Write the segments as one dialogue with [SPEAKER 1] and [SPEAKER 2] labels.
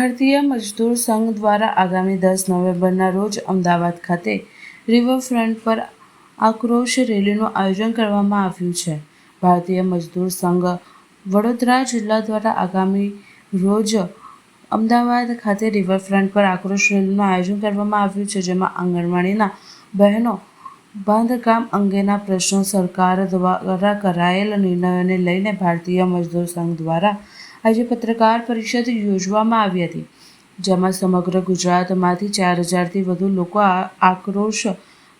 [SPEAKER 1] ભારતીય મજદૂર સંઘ દ્વારા આગામી દસ નવેમ્બરના રોજ અમદાવાદ ખાતે રિવરફ્રન્ટ પર આક્રોશ રેલીનું આયોજન કરવામાં આવ્યું છે. ભારતીય મજદૂર સંઘ વડોદરા જિલ્લા દ્વારા આગામી રોજ અમદાવાદ ખાતે રિવરફ્રન્ટ પર આક્રોશ રેલીનું આયોજન કરવામાં આવ્યું છે, જેમાં આંગણવાડીના બહેનો બાંધકામ અંગેના પ્રશ્નો સરકાર દ્વારા કરાયેલ નિર્ણયોને લઈને ભારતીય મજદૂર સંઘ દ્વારા આજે પત્રકાર પરિષદ યોજવામાં આવી હતી, જેમાં સમગ્ર ગુજરાતમાંથી ચાર હજારથી વધુ લોકો આક્રોશ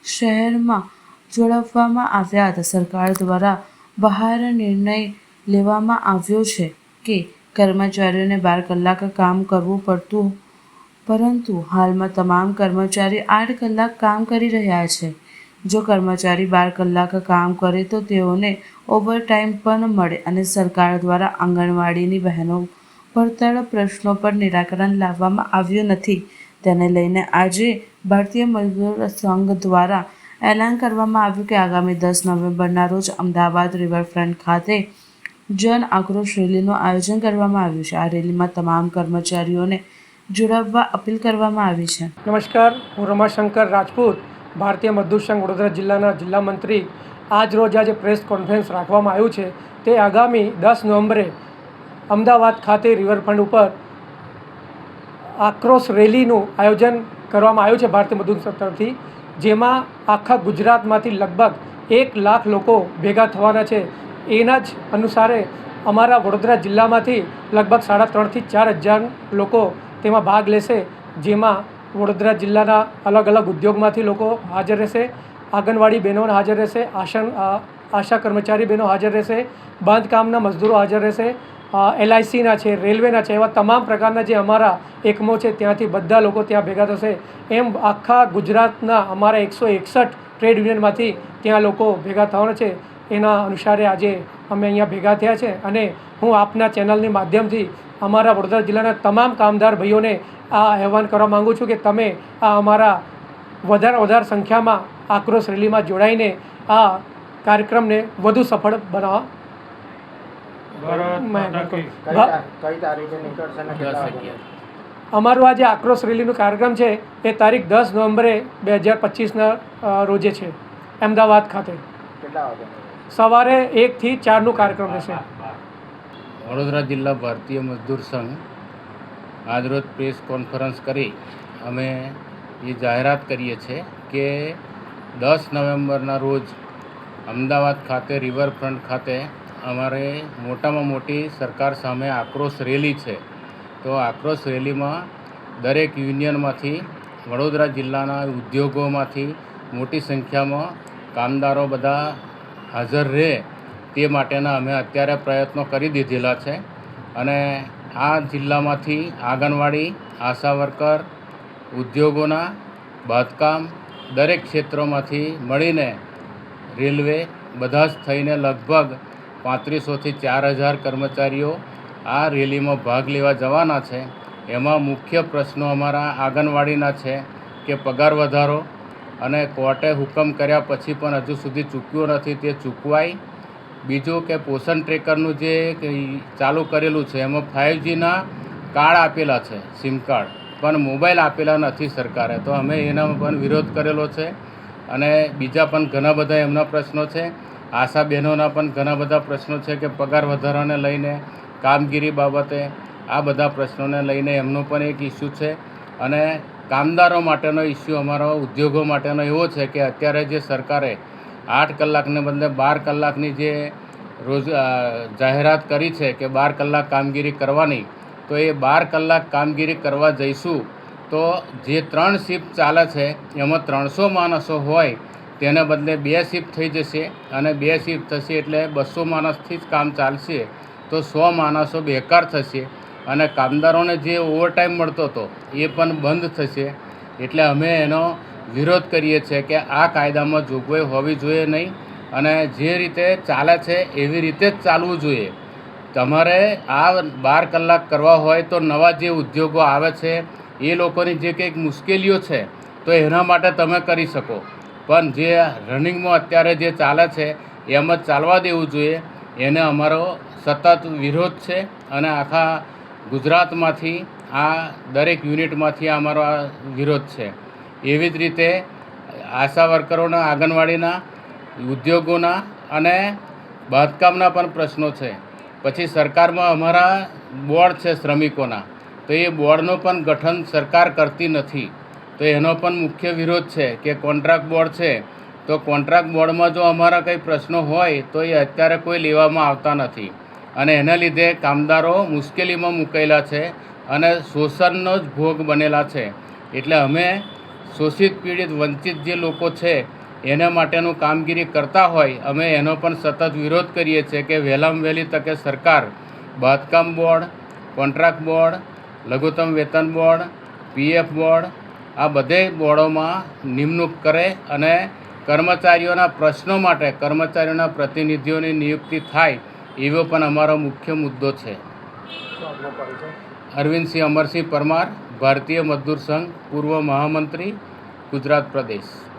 [SPEAKER 1] શહેરમાં જોડાવવામાં આવ્યા હતા. સરકાર દ્વારા બહાર નિર્ણય લેવામાં આવ્યો છે કે કર્મચારીઓને બાર કલાક કામ કરવું પડતું, પરંતુ હાલમાં તમામ કર્મચારી આઠ કલાક કામ કરી રહ્યા છે. જો કર્મચારી બાર કલાક કામ કરે તો તેઓને ઓવરટાઈમ પણ મળે અને સરકાર દ્વારા આંગણવાડીની બહેનો પડતર પ્રશ્નો પર નિરાકરણ લાવવામાં આવ્યું નથી. તેને લઈને આજે ભારતીય મજદૂર સંઘ દ્વારા એલાન કરવામાં આવ્યું કે આગામી દસ નવેમ્બરના રોજ અમદાવાદ રિવરફ્રન્ટ ખાતે જન આક્રોશ રેલીનું આયોજન કરવામાં આવ્યું છે. આ રેલીમાં તમામ કર્મચારીઓને જોડાવવા અપીલ કરવામાં આવી છે.
[SPEAKER 2] નમસ્કાર, હું રમાશંકર રાજપૂત. ભારતીય મજદૂર સંઘ વડોદરા જિલ્લાના જિલ્લા મંત્રી આજ રોજ આજે પ્રેસ કોન્ફરન્સ રાખવામાં આવ્યું છે. તે આગામી દસ નવેમ્બરે અમદાવાદ ખાતે રિવરફ્રન્ટ ઉપર આક્રોશ રેલીનું આયોજન કરવામાં આવ્યું છે ભારતીય મજદૂર સંઘ તરફથી, જેમાં આખા ગુજરાતમાંથી લગભગ એક લાખ લોકો ભેગા થવાના છે. એના જ અનુસારે અમારા વડોદરા જિલ્લામાંથી લગભગ સાડા ત્રણથી ચાર હજાર લોકો તેમાં ભાગ લેશે, જેમાં વડોદરા જિલ્લાના અલગ અલગ ઉદ્યોગમાંથી લોકો હાજર રહેશે. આંગણવાડી બહેનો હાજર રહેશે. આશન આશા કર્મચારી બહેનો હાજર રહેશે. બાંધકામના મજદૂરો હાજર રહેશે. એલઆઈસીના છે, રેલવેના છે, એવા તમામ પ્રકારના જે અમારા એકમો છે, ત્યાંથી બધા લોકો ત્યાં ભેગા થશે. એમ આખા ગુજરાતના અમારા એકસો એકસઠ ટ્રેડ યુનિયનમાંથી ત્યાં લોકો ભેગા થવાના છે. એના અનુસારે આજે અમે અહીંયા ભેગા થયા છે અને હું આપના ચેનલની માધ્યમથી અમારા વડોદરા જિલ્લાના તમામ કામદાર ભાઈઓને આ આહવાન કરવા માગું છું કે તમે આ અમારા વધારે વધારે સંખ્યામાં આક્રોશ રેલીમાં જોડાઈને આ કાર્યક્રમને વધુ સફળ બનાવવા અમારું આ જે આક્રોશ રેલીનું કાર્યક્રમ છે. એ તારીખ દસ નવેમ્બરે બે હજાર પચીસના રોજે છે. અમદાવાદ ખાતે.
[SPEAKER 3] કેટલા વાગે?
[SPEAKER 2] સવારે એકથી ચારનું કાર્યક્રમ રહેશે.
[SPEAKER 4] વડોદરા જિલ્લા ભારતીય મજદૂર સંઘ આજરોજ પ્રેસ કોન્ફરન્સ કરી અમે એ જાહેરાત કરીએ છીએ કે દસ નવેમ્બરના રોજ અમદાવાદ ખાતે, રિવરફ્રન્ટ ખાતે અમારે મોટામાં મોટી સરકાર સામે આક્રોશ રેલી છે. તો આક્રોશ રેલીમાં દરેક યુનિયનમાંથી, વડોદરા જિલ્લાના ઉદ્યોગોમાંથી મોટી સંખ્યામાં કામદારો બધા હાજર રહે તે માટેના અમે અત્યારે પ્રયત્નો કરી દીધેલા છે. અને આ જિલ્લામાંથી આંગણવાડી, આશા વર્કર, ઉદ્યોગોના, બાંધકામ દરેક ક્ષેત્રોમાંથી મળીને રેલવે બધા જ થઈને લગભગ પાંત્રીસોથી ચાર હજાર કર્મચારીઓ આ રેલીમાં ભાગ લેવા જવાના છે. એમાં મુખ્ય પ્રશ્નો અમારા આંગણવાડીના છે કે પગાર વધારો અને કોર્ટે હુકમ કર્યા પછી પણ હજુ સુધી ચૂક્યો નથી. તે ચૂકવાય બીજું કે પોષણ ટ્રેકરનું જે ચાલુ કરેલું છે, એમાં ફાઇવજીના કાર્ડ આપેલા છે, સિમ કાર્ડ. પણ મોબાઈલ આપેલા નથી સરકારે. તો અમે એનો પણ વિરોધ કરેલો છે અને બીજા પણ ઘણા બધા એમના પ્રશ્નો છે. આશા બહેનોના પણ ઘણા બધા પ્રશ્નો છે કે પગાર વધારાને લઈને, કામગીરી બાબતે આ બધા પ્રશ્નોને લઈને એમનો પણ એક ઇસ્યુ છે. અને કામદારો માટેનો ઇસ્યુ અમારો ઉદ્યોગો માટેનો એવો છે કે અત્યારે જે સરકારે આઠ કલાકને બદલે બાર કલાકની જે રોજ જાહેરાત કરી છે કે બાર કલાક કામગીરી કરવાની, તો એ બાર કલાક કામગીરી કરવા જઈશું, તો જે ત્રણ શિફ્ટ ચાલે છે, એમાં ત્રણસો માણસો હોય, તેને બદલે બે શિફ્ટ થઈ જશે અને બે શિફ્ટ થશે એટલે બસો માણસથી જ કામ ચાલશે, તો સો માણસો બેકાર થશે. અને કામદારોને જે ઓવરટાઈમ મળતો હતો, એ પણ બંધ થશે. એટલે અમે એનો વિરોધ કરીએ છીએ કે આ કાયદામાં જોગવાઈ હોવી જોઈએ નહીં અને જે રીતે ચાલે છે એવી રીતે જ ચાલવું જોઈએ. તમારે આ બાર કલાક કરવા હોય તો નવા જે ઉદ્યોગો આવે છે, એ લોકોની જે કંઈક મુશ્કેલીઓ છે, તો એના માટે તમે કરી શકો. પણ જે રનિંગમાં અત્યારે જે ચાલે છે, એમ જ ચાલવા દેવું જોઈએ. એને અમારો સતત વિરોધ છે અને આખા ગુજરાતમાંથી આ દરેક યુનિટમાંથી અમારો આ વિરોધ છે. એવી જ રીતે આશા વર્કરોના, આંગણવાડીના, ઉદ્યોગોના અને બાંધકામના પણ પ્રશ્નો છે. પછી સરકારમાં અમારા બોર્ડ છે શ્રમિકોના. તો એ બોર્ડનું પણ ગઠન સરકાર કરતી નથી. તો એનો પણ મુખ્ય વિરોધ છે કે કોન્ટ્રાક્ટ બોર્ડ છે. તો કોન્ટ્રાક્ટ બોર્ડમાં જો અમારા કંઈ પ્રશ્નો હોય તો એ અત્યારે કોઈ લેવામાં આવતા નથી. અને એના લીધે કામદારો મુશ્કેલીમાં મુકાયેલા છે અને શોષણનો જ ભોગ બનેલા છે. એટલે અમે શોષિત, પીડિત, વંચિત જે લોકો છે, એના માટેનું કામગીરી કરતા હોય, અમે એનો પણ સતત વિરોધ કરીએ છીએ કે વહેલામાં વહેલી તકે સરકાર, બાંધકામ બોર્ડ, કોન્ટ્રાક્ટ બોર્ડ, લઘુત્તમ વેતન બોર્ડ, પીએફ બોર્ડ, આ બધે બોર્ડોમાં નિમણૂક કરે અને કર્મચારીઓના પ્રશ્નો માટે કર્મચારીઓના પ્રતિનિધિઓની નિયુક્તિ થાય એવો પણ અમારો મુખ્ય મુદ્દો છે. અરવિંદસિંહ અમરસિંહ પરમાર, ભારતીય મજદૂર સંઘ, પૂર્વ મહામંત્રી, ગુજરાત પ્રદેશ.